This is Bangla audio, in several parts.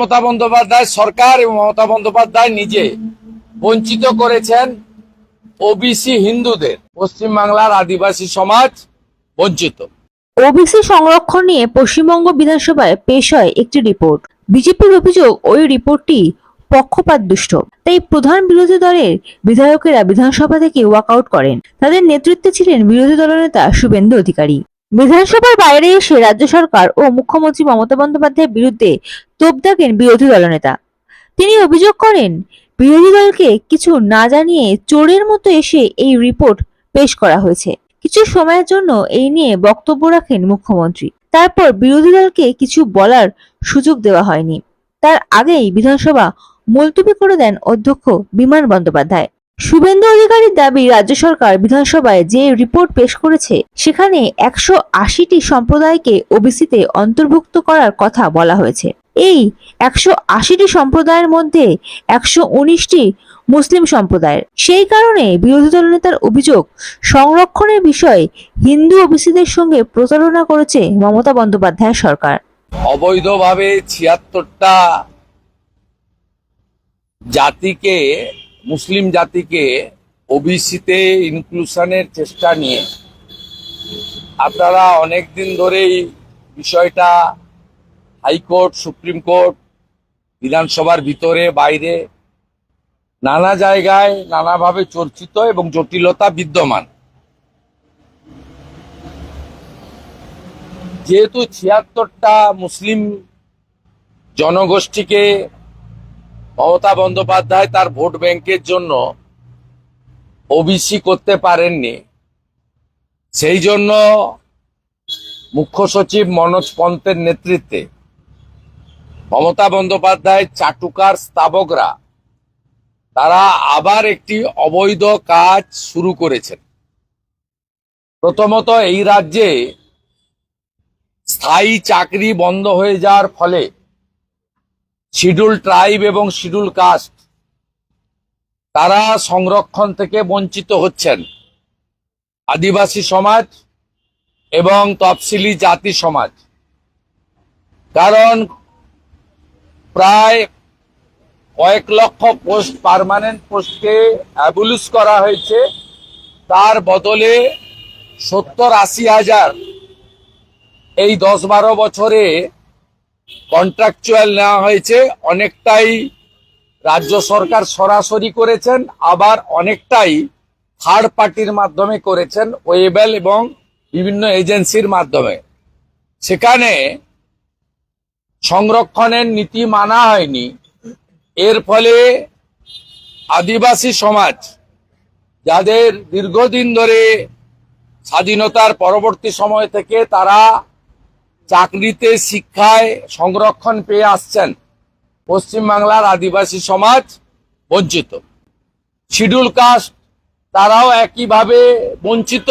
মমতা বন্দ্যোপাধ্যায় সরকার এবং মমতা বন্দ্যোপাধ্যায় নিজে বঞ্চিত করেছেন ওবিসি হিন্দুদের। পশ্চিমবাংলার আদিবাসী সমাজ বঞ্চিত। ওবিসি সংরক্ষণ নিয়ে পশ্চিমবঙ্গ বিধানসভায় পেশ হয় একটি রিপোর্ট। বিজেপির অভিযোগ, ওই রিপোর্টটি পক্ষপাত দুষ্ট তাই প্রধান বিরোধী দলের বিধায়কেরা বিধানসভা থেকে ওয়াকআউট করেন। তাদের নেতৃত্বে ছিলেন বিরোধী দলনেতা শুভেন্দু অধিকারী। বিধানসভার বাইরে এসে রাজ্য সরকার ও মুখ্যমন্ত্রী মমতা বন্দ্যোপাধ্যায়ের বিরুদ্ধে তোপ দাগেন বিরোধী দলনেতা তিনি অভিযোগ করেন, বিরোধী দলকে কিছু না জানিয়ে চোরের মতো এসে এই রিপোর্ট পেশ করা হয়েছে। কিছু সময়ের জন্য এই নিয়ে বক্তব্য রাখেন মুখ্যমন্ত্রী। তারপর বিরোধী দলকে কিছু বলার সুযোগ দেওয়া হয়নি। তার আগেই বিধানসভা মুলতবি করে দেন অধ্যক্ষ বিমান বন্দ্যোপাধ্যায়। শুভেন্দু অধিকারীর দাবি রাজ্য সরকার বিধানসভায় যে রিপোর্ট পেশ করেছে, সেখানে একশো আশিটি সম্প্রদায়কে ওবিসিতে অন্তর্ভুক্ত করার কথা বলা হয়েছে। এই একশো আশিটি সম্প্রদায়ের মধ্যে একশো উনিশটি মুসলিম সম্প্রদায়ের। সেই কারণে বিরোধী দলনেতার অভিযোগ, সংরক্ষণের বিষয়ে হিন্দু ওবিসিদের সঙ্গে প্রতারণা করেছে মমতা বন্দ্যোপাধ্যায় সরকার। অবৈধভাবে ছিয়াত্তরটা জাতিকে মুসলিম জাতিকে ওবিসিতে ইনক্লুশনের চেষ্টা নিয়ে আপনারা অনেক দিন ধরেই বিষয়টা হাইকোর্ট, সুপ্রিম কোর্ট, বিধানসভার ভিতরে, বাইরে নানা জায়গায় নানাভাবে চর্চিত এবং জটিলতা বিদ্যমান। যেহেতু ছিয়াত্তরটা মুসলিম জনগোষ্ঠীকে মমতা বন্দ্যোপাধ্যায় তার ভোট ব্যাংকের জন্য ওবিসি করতে পারেননি। সেই জন্য মুখ্য সচিব মনোজ পন্তের নেতৃত্বে মমতা বন্দ্যোপাধ্যায়, চাটুকার স্তাবকরা, তারা আবার একটি অবৈধ কাজ শুরু করেছেন। প্রথমত এই রাজ্যে স্থায়ী চাকরি বন্ধ হয়ে যাওয়ার ফলে শিডিউল ট্রাইব এবং শিডিউল কাস্ট, তারা সংরক্ষণ থেকে বঞ্চিত হচ্ছেন। আদিবাসী সমাজ এবং তফসিলি জাতি সমাজ। কারণ প্রায় কয়েক লক্ষ পোস্ট, পার্মানেন্ট পোস্টকে অ্যাবুলিশ করা হয়েছে। তার বদলে সত্তর আশি হাজার এই দশ বারো বছরে কন্ট্রাকচুয়াল নেওয়া হয়েছে, অনেকটাই রাজ্য সরকার সরাসরি করেছেন, আবার অনেকটাই থার্ড পার্টির মাধ্যমে করেছেন ওয়েবেল এবং বিভিন্ন এজেন্সির মাধ্যমে। সেখানে সংরক্ষণের নীতি মানা হয়নি। এর ফলে আদিবাসী সমাজ, যাদের দীর্ঘদিন ধরে স্বাধীনতার পরবর্তী সময় থেকে তারা চাকরিতে শিক্ষায় সংরক্ষণ পেয়ে আসছেন পশ্চিমবাংলার আদিবাসী সমাজ বঞ্চিত। শিডিউল কাস্ট তারাও একইভাবে বঞ্চিত।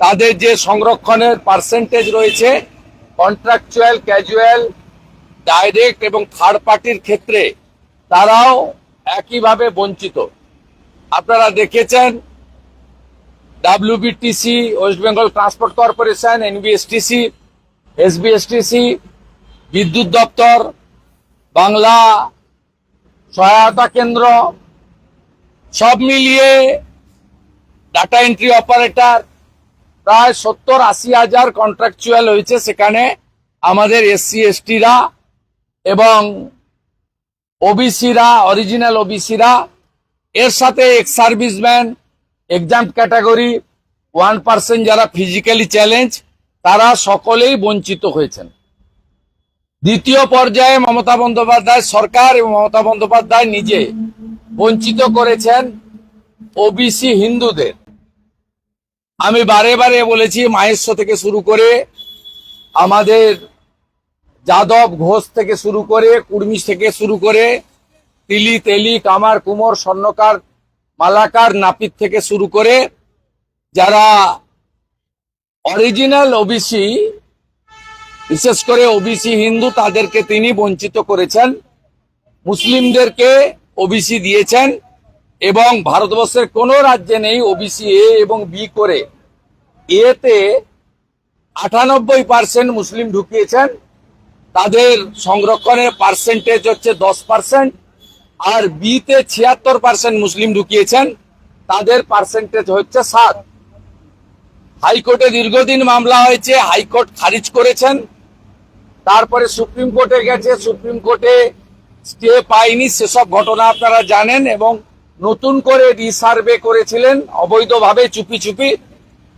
তাদের যে সংরক্ষণের পার্সেন্টেজ রয়েছে কন্ট্রাকচুয়াল ক্যাজুয়াল ডাইরেক্ট এবং থার্ড পার্টির ক্ষেত্রে তারাও একইভাবে বঞ্চিত। আপনারা দেখেছেন WBTC west Bengal transport corporation NBSTC SBSTC, বিদ্যুৎ দপ্তর, বাংলা সহায়তা কেন্দ্র, সব মিলিয়ে ডাটা এন্ট্রি অপারেটর প্রায় সত্তর আশি হাজার কন্ট্রাকচুয়াল হয়েছে সেখানে আমাদের এসসি এসটিরা এবং ওবিসিরা অরিজিনাল ওবিসিরা। এর সাথে ex serviceman exam category one percent যারা ফিজিক্যালি চ্যালেঞ্জ তারা সকলেই বঞ্চিত হয়েছেন। দ্বিতীয় পর্যায়ে মমতা বন্দ্যোপাধ্যায় সরকার এবং মমতা বন্দ্যোপাধ্যায় নিজে বঞ্চিত করেছেন ওবিসি হিন্দুদের। আমি বারে বারে বলেছি মাহেশ্ব থেকে শুরু করে আমাদের যাদব ঘোষ থেকে শুরু করে, কুর্মি থেকে শুরু করে, তিলি তেলি, কামার কুমোর, স্বর্ণকার, মালাকার, নাপিত থেকে শুরু করে, যারা অরিজিনাল ওবিসি বিশেষ করে ওবিসি হিন্দু তাদেরকে তিনি বঞ্চিত করেছেন, মুসলিমদেরকে ওবিসি দিয়েছেন, এবং ভারতবর্ষের কোনো রাজ্যে নেই ওবিসি এ এবং বি করে। এতে আটানব্বই পার্সেন্ট মুসলিম ঢুকিয়েছেন, তাদের সংরক্ষণের পার্সেন্টেজ হচ্ছে দশ পার্সেন্ট আর বিতে ছিয়াত্তর পার্সেন্ট মুসলিম ঢুকিয়েছেন, তাদের পার্সেন্টেজ হচ্ছে সাত। হাইকোর্টে দীর্ঘদিন মামলা হয়েছে, হাইকোর্ট খারিজ করেছেন। তারপরে সুপ্রিম কোর্টে গেছে, সুপ্রিম কোর্টে স্টে পায়নি, সেসব ঘটনা আপনারা জানেন এবং নতুন করে রিসার্ভে করেছিলেন, অবৈধভাবে চুপি চুপি।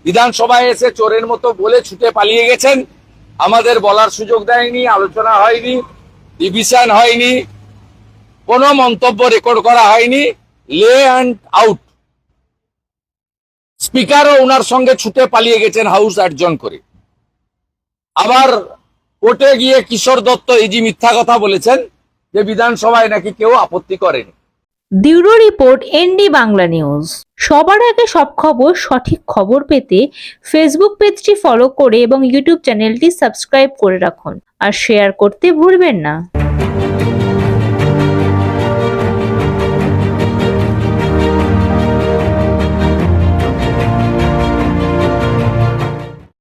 বিধানসভায় এসে চোরের মতো বলে ছুটে পালিয়ে গেছেন। আমাদের বলার সুযোগ দেয়নি, আলোচনা হয়নি, ডিভিশন হয়নি, কোনো মন্তব্য রেকর্ড করা হয়নি। লে অ্যান্ড আউট স্পিকারও ওনার সঙ্গে ছুটে পালিয়ে গেছেন হাউস অ্যাডজন করে। আবার কোর্টে গিয়ে কিশোর দত্ত এই যে মিথ্যা কথা বলেছেন যে বিধানসভায় নাকি কেউ আপত্তি করেনি। Bureau report ND Bangla news. সবার আগে সব খবর, সঠিক খবর পেতে ফেসবুক পেজটি ফলো করে এবং ইউটিউব চ্যানেলটি সাবস্ক্রাইব করে রাখুন। আর শেয়ার করতে ভুলবেন না।